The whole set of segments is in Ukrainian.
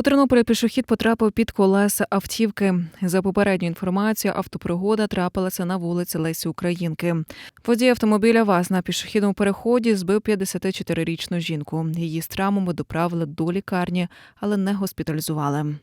У Тернополі пішохід потрапив під колеса автівки. За попередню інформацією, автопригода трапилася на вулиці Лесі Українки. Водій автомобіля ВАЗ на пішохідному переході збив 54-річну жінку. Її з травмами доправили до лікарні, але не госпіталізували.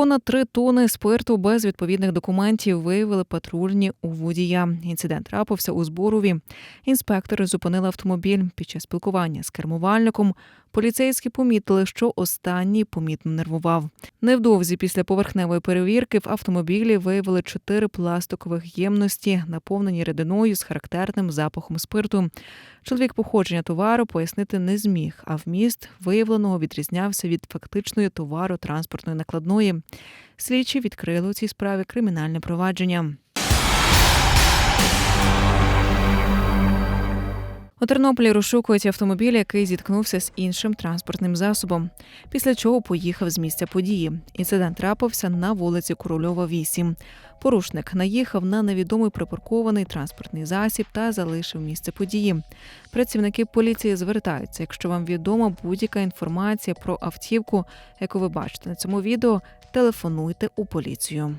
Понад три тони спирту без відповідних документів виявили патрульні у водія. Інцидент трапився у зборові. Інспектори зупинили автомобіль. Під час спілкування з кермувальником поліцейські помітили, що останній помітно нервував. Невдовзі після поверхневої перевірки в автомобілі виявили чотири пластикових ємності, наповнені рідиною з характерним запахом спирту. Чоловік походження товару пояснити не зміг, а вміст виявленого відрізнявся від фактичної товару транспортної накладної. Слідчі відкрили у цій справі кримінальне провадження. У Тернополі розшукують автомобіль, який зіткнувся з іншим транспортним засобом, після чого поїхав з місця події. Інцидент трапився на вулиці Корольова, 8. Порушник наїхав на невідомий припаркований транспортний засіб та залишив місце події. Працівники поліції звертаються, якщо вам відома будь-яка інформація про автівку, яку ви бачите на цьому відео, телефонуйте у поліцію.